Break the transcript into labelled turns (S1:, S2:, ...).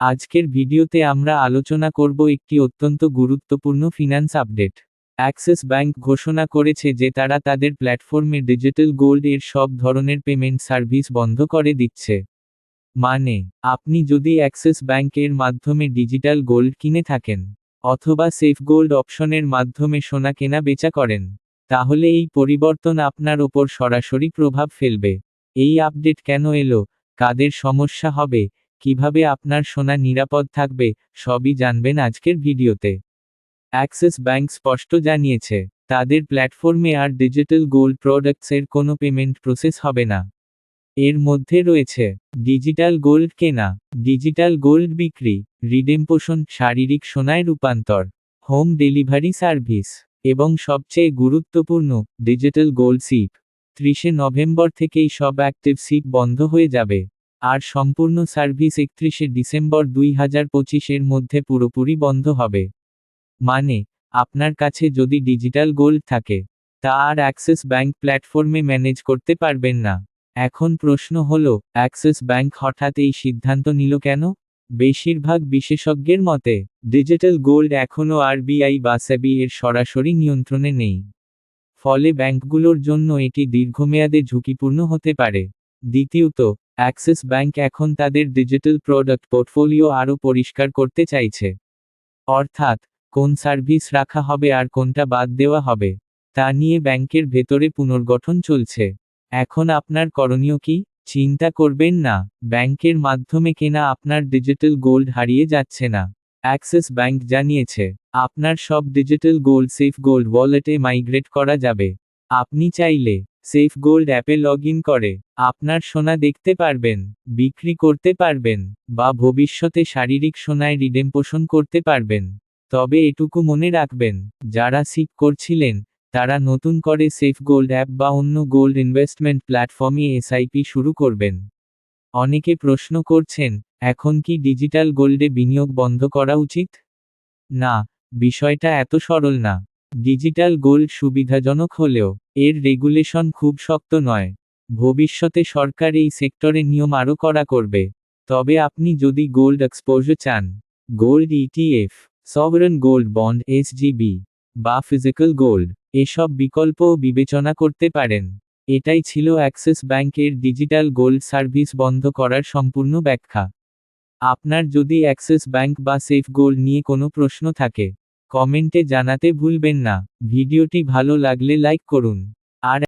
S1: আজকের ভিডিওতে আমরা আলোচনা করব একটি অত্যন্ত গুরুত্বপূর্ণ ফিনান্স আপডেট অ্যাক্সিস ব্যাংক ঘোষণা করেছে যে তারা তাদের প্ল্যাটফর্মে ডিজিটাল গোল্ড এর সব ধরনের পেমেন্ট সার্ভিস বন্ধ করে দিচ্ছে। মানে আপনি যদি অ্যাক্সিস ব্যাংক এর মাধ্যমে ডিজিটাল গোল্ড কিনে থাকেন, অথবা সেফ গোল্ড অপশনের মাধ্যমে সোনা কেনা বেচা করেন, তাহলে এই পরিবর্তন আপনার ওপর সরাসরি প্রভাব ফেলবে। এই আপডেট কেন এলো? কাদের সমস্যা হবে? কীভাবে আপনার সোনা নিরাপদ থাকবে, সবই জানবেন আজকের ভিডিওতে। অ্যাক্সিস ব্যাংক স্পষ্ট জানিয়েছে, তাদের প্ল্যাটফর্মে আর ডিজিটাল গোল্ড প্রোডাক্টসের কোনো পেমেন্ট প্রসেস হবে না। এর মধ্যে রয়েছে, ডিজিটাল গোল্ড কেনা, ডিজিটাল গোল্ড বিক্রি, রিডেম্পোশন, শারীরিক সোনায় রূপান্তর, হোম ডেলিভারি সার্ভিস, এবং সবচেয়ে গুরুত্বপূর্ণ, ডিজিটাল গোল্ড সিপ। ত্রিশে নভেম্বর থেকেই সব অ্যাক্টিভ সিপ বন্ধ হয়ে যাবে। আর সম্পূর্ণ সার্ভিস একত্রিশে ডিসেম্বর দুই হাজার পঁচিশের মধ্যে পুরোপুরি বন্ধ হবে। মানে আপনার কাছে যদি ডিজিটাল গোল্ড থাকে, তা আর অ্যাক্সিস ব্যাংক প্ল্যাটফর্মে ম্যানেজ করতে পারবেন না। এখন প্রশ্ন হল, অ্যাক্সিস ব্যাংক হঠাৎ এই সিদ্ধান্ত নিল কেন? বেশিরভাগ বিশেষজ্ঞের মতে, ডিজিটাল গোল্ড এখনও আরবিআই বা সেবি এর সরাসরি নিয়ন্ত্রণে নেই। ফলে ব্যাংকগুলোর জন্য এটি দীর্ঘমেয়াদে ঝুঁকিপূর্ণ হতে পারে। দ্বিতীয়ত অ্যাক্সিস ব্যাংক এখন তাদের ডিজিটাল প্রোডাক্ট পোর্টফোলিও আরও পরিষ্কার করতে চাইছে। অর্থাৎ, কোন সার্ভিস রাখা হবে আর কোনটা বাদ দেওয়া হবে, তা নিয়ে ব্যাংকের ভেতরে পুনর্গঠন চলছে। এখন আপনার করণীয় কি? চিন্তা করবেন না, ব্যাংকের মাধ্যমে কেনা আপনার ডিজিটাল গোল্ড হারিয়ে যাচ্ছে না। অ্যাক্সিস ব্যাংক জানিয়েছে, আপনার সব ডিজিটাল গোল্ড সেফ গোল্ড ওয়ালেটে মাইগ্রেট করা যাবে। আপনি চাইলে সেফ গোল্ড অ্যাপে লগ ইন করে। আপনার সোনা দেখতে পারবেন, বিক্রি করতে পারবেন, বা ভবিষ্যতে শারীরিক সোনায় রিডেম্পোশন করতে পারবেন। তবে এটুকু মনে রাখবেন, যারা সিক করছিলেন, তারা নতুন করে সেফ গোল্ড অ্যাপ বা অন্য গোল্ড ইনভেস্টমেন্ট প্ল্যাটফর্মে এসআইপি শুরু করবেন। অনেকে প্রশ্ন করছেন, এখন কি ডিজিটাল গোল্ডে বিনিয়োগ বন্ধ করা উচিত? না, বিষয়টা এত সরল না। ডিজিটাল গোল্ড সুবিধাজনক হলেও, এর রেগুলেশন খুব শক্ত নয়। ভবিষ্যতে সরকার এই সেক্টরে নিয়ম আরও কড়া করবে। তবে আপনি যদি গোল্ড এক্সপোজার চান, gold ETF, sovereign gold bond, SGB, বা ফিজিক্যাল গোল্ড, এসব বিকল্পও বিবেচনা করতে পারেন। এটাই ছিল অ্যাক্সিস ব্যাংকের ডিজিটাল গোল্ড সার্ভিস বন্ধ করার সম্পূর্ণ ব্যাখ্যা। আপনার যদি অ্যাক্সিস ব্যাংক বা সেফ গোল্ড নিয়ে কোনো প্রশ্ন থাকে কমেন্টে জানাতে ভুলবেন না। ভিডিওটি ভালো লাগলে লাইক করুন। আর